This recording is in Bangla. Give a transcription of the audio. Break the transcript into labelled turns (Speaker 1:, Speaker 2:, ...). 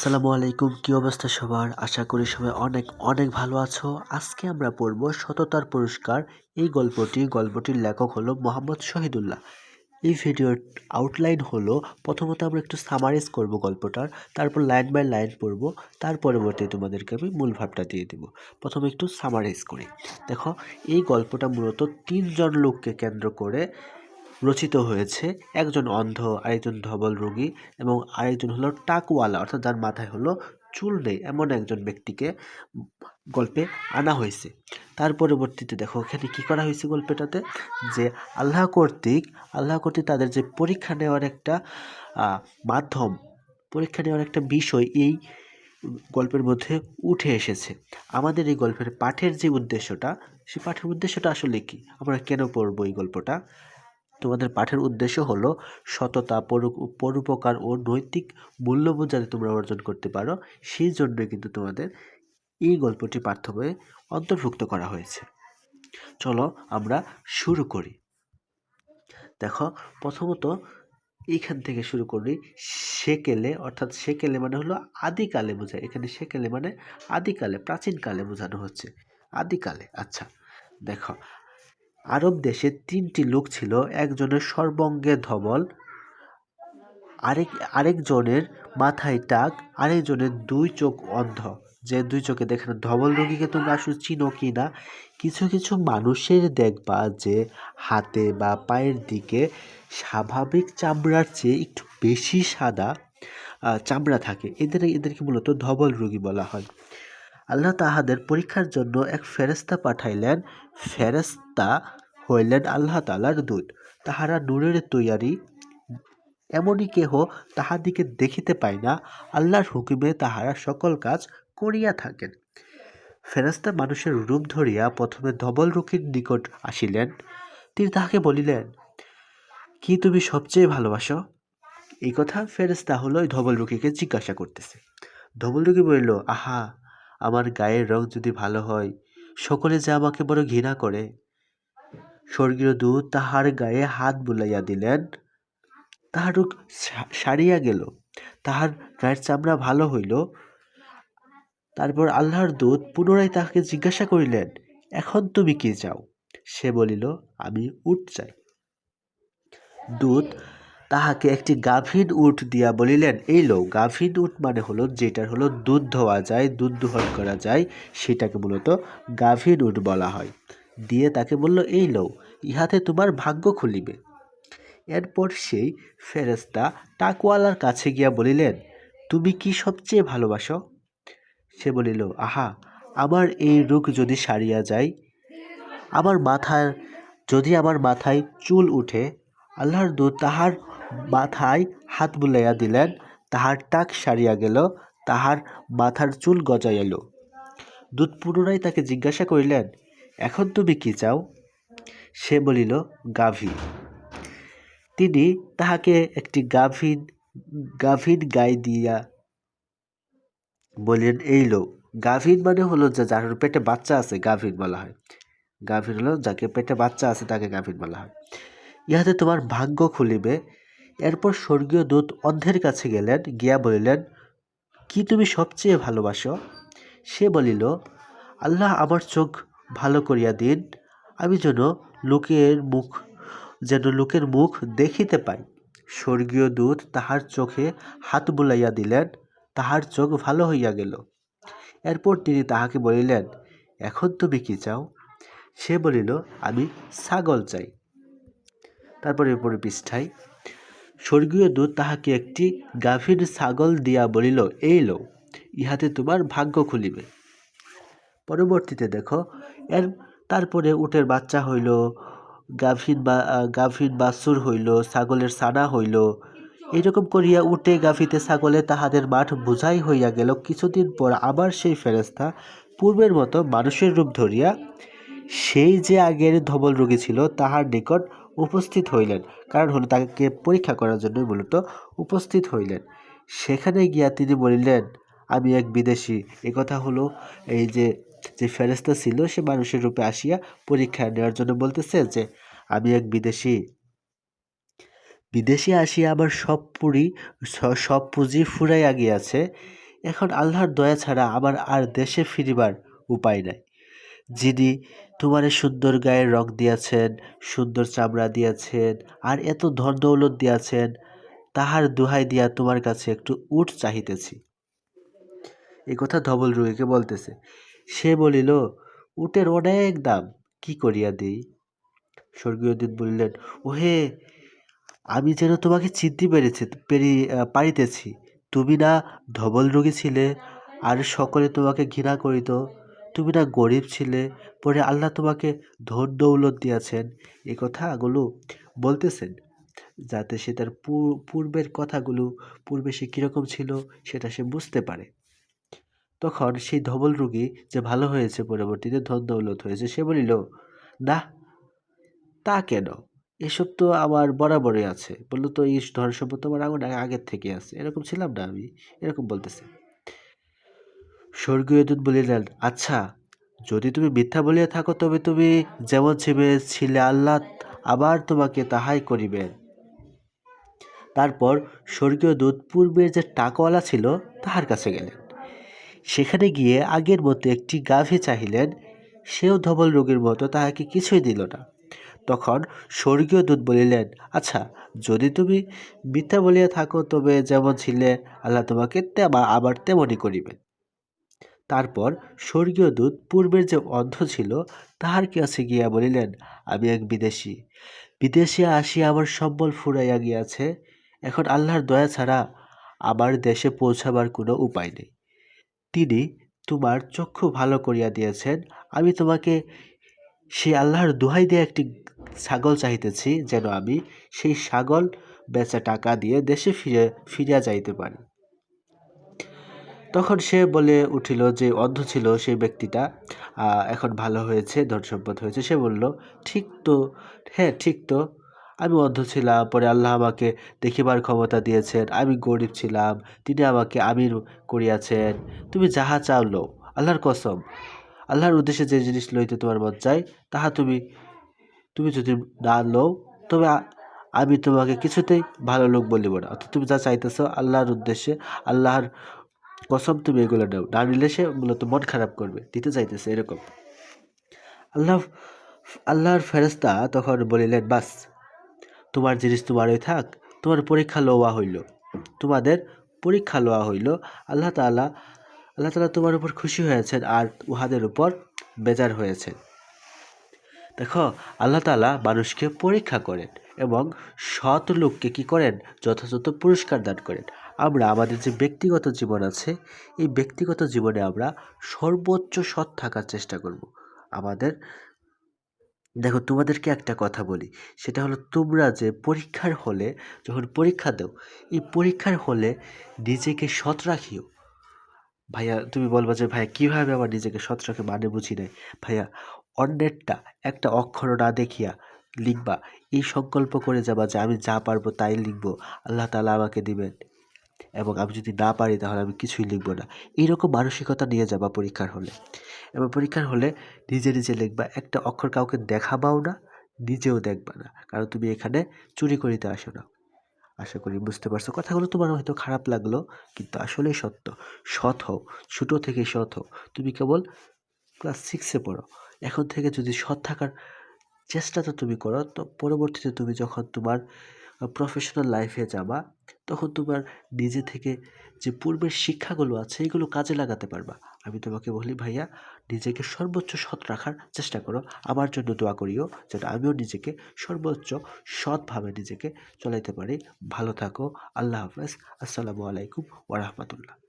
Speaker 1: আসসালামু আলাইকুম, কি অবস্থা সবার? আশা করি সবাই অনেক অনেক ভালো আছো। আজকে আমরা পড়ব সততার পুরস্কার। এই গল্পটি, গল্পটির লেখক হলো মোহাম্মদ শহীদুল্লাহ। এই ভিডিওর আউটলাইন হলো, প্রথমত আমরা একটু সামারাইজ করব গল্পটার, তারপর লাইন বাই লাইন পড়ব, তার পরবর্তী তোমাদেরকে আমি মূল ভাবটা দিয়ে দেব। প্রথমে একটু সামারাইজ করি। দেখো, এই গল্পটা মূলত তিনজন লোককে কেন্দ্র করে রচিত হয়েছে। একজন অন্ধ, আরেকজন ধবল রোগী এবং আরেকজন হলো টাকওয়ালা, অর্থাৎ যার মাথায় হলো চুল নেই, এমন একজন ব্যক্তিকে গল্পে আনা হয়েছে। তার পরবর্তীতে দেখো, এখানে কি করা হয়েছে গল্পটাতে? যে আল্লাহ কর্তৃক আল্লাহ কর্তৃক তাদের যে পরীক্ষা নেওয়ার একটা মাধ্যম, পরীক্ষা নেওয়ার একটা বিষয় এই গল্পের মধ্যে উঠে এসেছে। আমাদের এই গল্পের পাঠের যে উদ্দেশ্যটা সেই পাঠের উদ্দেশ্যটা আসলে কি? আমরা কেন পড়ব এই গল্পটা? তোমাদের পাঠের উদ্দেশ্য হলো সততা পরু- পরোপকার ও নৈতিক মূল্যবোধ যাতে তোমরা অর্জন করতে পারো, সেই জন্যই কিন্তু তোমাদের এই গল্পটি পাঠ্য বইয়ে অন্তর্ভুক্ত করা হয়েছে। চলো আমরা শুরু করি। দেখো, প্রথমত এইখান থেকে শুরু করি, সেকেলে, অর্থাৎ সেকেলে মানে হলো আদিকালে বোঝায়। এখানে সেকেলে মানে আদিকালে, প্রাচীনকালে বোঝানো হচ্ছে। আদিকালে আচ্ছা। দেখো আরব দেশে তিনটি লোক ছিল, একজনের সর্বঙ্গে ধবল আরেক, আরেকজনের মাথায় টাক, আরেকজনের দুই চোখ অন্ধ। যে দুই চোখে দেখে না ধবল রোগীকে তোমরা আসলে চিনো কি না? কিছু কিছু মানুষের দেখবা যে হাতে বা পায়ের দিকে স্বাভাবিক চামড়ার চেয়ে একটু বেশি সাদা চামড়া থাকে। এদের, এদেরকে মূলত ধবল রোগী বলা হয়। আল্লাহ তাহাদের পরীক্ষার জন্য এক ফেরেস্তা পাঠাইলেন ফেরেস্তা হইলেন আল্লাহ তালার দূত। তাহারা নূরের তৈয়ারি, এমনই কেহ তাহাদিকে দেখিতে পায় না, আল্লাহর হুকুমে তাহারা সকল কাজ করিয়া থাকেন। ফেরেস্তা মানুষের রূপ ধরিয়া প্রথমে ধবল রুখির নিকট আসিলেন। তিনি তাহাকে বলিলেন, কি তুমি সবচেয়ে ভালোবাসো? এই কথা ফেরেস্তা হলো ধবল রুখিকে জিজ্ঞাসা করতেছে। ধবল রুখি বলিল, আহা আমার গায়ের রং যদি ভালো হয়, সকলে যে আমাকে বড় ঘৃণা করে। স্বর্গীয় দূত তাহার গায়ে হাত বুলাইয়া দিলেন। তাহার রোগ সারিয়া গেল। তাহার গায়ের চামড়া ভালো হইল। তারপর আল্লাহর দূত পুনরায় তাহাকে জিজ্ঞাসা করিলেন, এখন তুমি কি চাও? সে বলিল, আমি উঠ চাই। দূত তাহাকে একটি গাভীন উট দিয়া বলিলেন, এই লো গাভীন উট মানে হলো যেটার হলো দুধ ধোয়া যায়, দুধ দোহন করা যায়, সেটাকে মূলত গাভীন উট বলা হয়। দিয়ে তাকে বলল, এই লো ইহাতে তোমার ভাগ্য খুলিবে। এরপর সেই ফেরেস্তা টাকওয়ালার কাছে গিয়া বলিলেন, তুমি কি সবচেয়ে ভালোবাসো? সে বলিল, আহা, আমার এই রোগ যদি সারিয়া যায়, আমার মাথার, যদি আমার মাথায় চুল উঠে, আল্লাহর দূত তাহার মাথায় হাত বুলাইয়া দিলেন, তাহার টাক সারিয়া গেল, তাহার মাথার চুল গজাইল দুধ পুনরায় তাকে জিজ্ঞাসা করিলেন, এখন তুমি কি চাও? সে বলিল, গাভী। তিনি তাহাকে একটি গাভীন গাভীন গাই দিয়া বললেন, এই লো গাভীন মানে হলো যে যার পেটে বাচ্চা আছে গাভীন বলা হয়। গাভীন হলো যাকে পেটে বাচ্চা আছে, তাকে গাভীন বলা হয়। ইহাতে তোমার ভাগ্য খুলিবে এরপর স্বর্গীয় দূত অন্ধের কাছে গেলেন, গিয়া বলিলেন, কি তুমি সবচেয়ে ভালোবাসো? সে বলিল, আল্লাহ আমার চোখ ভালো করিয়া দিন, আমি যেন লোকের মুখ, যেন লোকের মুখ দেখিতে পাই। স্বর্গীয় দূত তাহার চোখে হাত বুলাইয়া দিলেন, তাহার চোখ ভালো হইয়া গেল। এরপর তিনি তাহাকে বলিলেন, এখন তুমি কি চাও? সে বলিল, আমি ছাগল চাই। তারপরে এরপরে পৃষ্ঠায় স্বর্গীয় দূত তাহাকে একটি গাভীর ছাগল দিয়া বলিল, এই লো, ইহাতে তোমার ভাগ্য খুলিবে। পরবর্তীতে দেখো, এর তারপরে উটের বাচ্চা হইল, গাভীর বা গাভীর বাছুর হইল, ছাগলের সানা হইল। এইরকম করিয়া উটে, গাভীতে, ছাগলে তাহাদের মাঠ বুঝাই হইয়া গেল। কিছুদিন পর আবার সেই ফেরেস্তা পূর্বের মতো মানুষের রূপ ধরিয়া, সেই যে আগের ধবল রোগী ছিল, তাহার নিকট উপস্থিত হইলেন। কারণ হলো তাকে পরীক্ষা করার জন্যই মূলত উপস্থিত হইলেন। সেখানে গিয়া তিনি বলিলেন, আমি এক বিদেশি। কথা হলো, এই যে যে ফেরেস্তা ছিল, সে মানুষের রূপে আসিয়া পরীক্ষা নেওয়ার জন্য বলতেছে যে, আমি এক বিদেশি। বিদেশে আসিয়া আমার সব পুরি সব পুঁজি ফুরাইয়া গিয়াছে। এখন আল্লাহর দয়া ছাড়া আমার আর দেশে ফিরিবার উপায় নাই। যিনি তোমারে সুন্দর গায়ের রং দিয়াছেন, সুন্দর চামড়া দিয়াছেন, আর এত ধন দৌলত দিয়াছেন, তাহার দোহাই দিয়া তোমার কাছে একটু উট চাহিতেছি। এ কথা ধবল রুগীকে বলতেছে, সে বলিল, উটের অনেক দাম, কি করিয়া দিই? স্বর্গীয় দূত বলিলেন, ওহে, আমি যেন তোমাকে চিনতে পেরেছি, পেরি, পারিতেছি, তুমি না ধবল রোগী ছিলে, আর সকলে তোমাকে ঘৃণা করিত তুমি না গরিব ছিলে, পরে আল্লাহ তোমাকে ধন দৌলত দিয়াছেন। এ কথাগুলো বলতেছেন, যাতে সে তার পূর্বের কথাগুলো, পূর্বে সে কীরকম ছিল সেটা সে বুঝতে পারে। তখন সেই ধবল রোগী যে ভালো হয়েছে, পরবর্তীতে ধন দৌলত হয়েছে, সে বলিল, না, তা কেন? এসব তো আমার বরাবরই আছে। বলল, তো এই ধন সম্পদ তো আমার আগুন আগের থেকে আছে। এরকম ছিলাম না আমি, এরকম বলতেছে। স্বর্গীয় দূত বলিলেন আচ্ছা যদি তুমি মিথ্যা বলিয়া থাকো, তবে তুমি যেমন ছিলে ছিলে আল্লাহ আবার তোমাকে তাহাই করিবেন। তারপর স্বর্গীয় দূত পূর্বের যে টাকাওয়ালা ছিল, তাহার কাছে গেলেন। সেখানে গিয়ে আগের মতো একটি গাভী চাহিলেন, সেও ধবল রোগীর মতো, তাহাকে কিছুই দিল না। তখন স্বর্গীয় দূত বলিলেন আচ্ছা যদি তুমি মিথ্যা বলিয়া থাকো, তবে যেমন ছিলে, আল্লাহ তোমাকে তেমা, আবার তেমনই করিবেন। তারপর স্বর্গীয় দূত পূর্বের যে অন্ধ ছিল, তাহার কাছে গিয়া বলিলেন, আমি এক বিদেশি। বিদেশে আসিয়া আমার সম্বল ফুরাইয়া গিয়াছে। এখন আল্লাহর দয়া ছাড়া আমার দেশে পৌঁছাবার কোনো উপায় নেই। তিনি তোমার চক্ষু ভালো করিয়া দিয়েছেন। আমি তোমাকে সেই আল্লাহর দোহাই দিয়ে একটি ছাগল চাহিতেছি, যেন আমি সেই ছাগল বেচা টাকা দিয়ে দেশে ফিরে, ফিরিয়া যাইতে পারি। তখন সে বলে উঠিল যে অন্ধ ছিল সেই ব্যক্তিটা এখন ভালো হয়েছে, ধন সম্পদ হয়েছে। সে বলল, ঠিক তো হ্যাঁ ঠিক তো। আমি অন্ধ ছিলাম, পরে আল্লাহ আমাকে দেখিবার ক্ষমতা দিয়েছেন। আমি গরিব ছিলাম, তিনি আমাকে আমির করিয়াছেন। তুমি যাহা চাও লো আল্লাহর কসম। আল্লাহর উদ্দেশ্যে যে জিনিস লইতে তোমার মন চাই তাহা তুমি তুমি যদি না লও, তবে আমি তোমাকে কিছুতেই ভালো লোক বলিব না। অর্থাৎ তুমি যা চাইতেছ, আল্লাহর উদ্দেশ্যে, আল্লাহর কসম তুমি এগুলো নাও। না নিলে সে মূলত মন খারাপ করবে। দিতে চাইতেছে এরকম। আল্লাহ আল্লাহর ফেরেস্তা তখন বলিলেন, বাস, তোমার জিনিস তোমারই থাক, তোমার পরীক্ষা লওয়া হইল। তোমাদের পরীক্ষা লওয়া হইল। আল্লাহ তাআলা আল্লাহ তালা তোমার উপর খুশি হয়েছেন আর উহাদের উপর বেজার হয়েছেন। দেখো, আল্লাহ তাআলা মানুষকে পরীক্ষা করেন এবং সৎ লোককে কি করেন? যথাযথ পুরস্কার দান করেন। আমরা আমাদের যে ব্যক্তিগত জীবন আছে, এই ব্যক্তিগত জীবনে আমরা সর্বোচ্চ সৎ থাকার চেষ্টা করব। আমাদের, দেখো তোমাদেরকে একটা কথা বলি, সেটা হলো তোমরা যে পরীক্ষার হলে, যখন পরীক্ষা দাও, এই পরীক্ষার হলে নিজেকে সৎ রাখিও। ভাইয়া, তুমি বলবা যে, ভাইয়া, কীভাবে আমার নিজেকে সৎ রাখে? মানে বুঝি নাই। ভাইয়া, অন্যেরটা একটা অক্ষর না দেখিয়া লিখবা, এই সংকল্প করে যাবা যে, আমি যা পারব তাই লিখব। আল্লাহ তালা আমাকে দিবেন। এবং আমি যদি না পারি তাহলে আমি কিছুই লিখব না। এইরকম মানসিকতা নিয়ে যাবা পরীক্ষার হলে। এবং পরীক্ষার হলে নিজে নিজে লিখবা। একটা অক্ষর কাউকে দেখাবাও না, নিজেও দেখবা না। কারণ তুমি এখানে চুরি করিতে আসো না। আশা করি বুঝতে পারছ। কথাগুলো তোমার হয়তো খারাপ লাগল, কিন্তু আসলেই সত্য। সৎ হও। ছোটো থেকে সৎ হও। তুমি কেবল ক্লাস সিক্সে পড়ো। এখন থেকে যদি সৎ থাকার চেষ্টা তো তুমি করো, তো পরবর্তীতে তুমি যখন তোমার প্রফেশনাল লাইফে যাবা, তখন তোমার নিজে থেকে যে পূর্বের শিক্ষাগুলো আছে, এগুলো কাজে লাগাতে পারবা। আমি তোমাকে বলি, ভাইয়া, নিজেকে সর্বোচ্চ সৎ রাখার চেষ্টা করো। আমার জন্য দোয়া করিও, যেন আমিও নিজেকে সর্বোচ্চ সৎভাবে নিজেকে চলাইতে পারি। ভালো থাকো। আল্লাহ হাফেজ। আসসালামু আলাইকুম ওরহমতুল্লাহ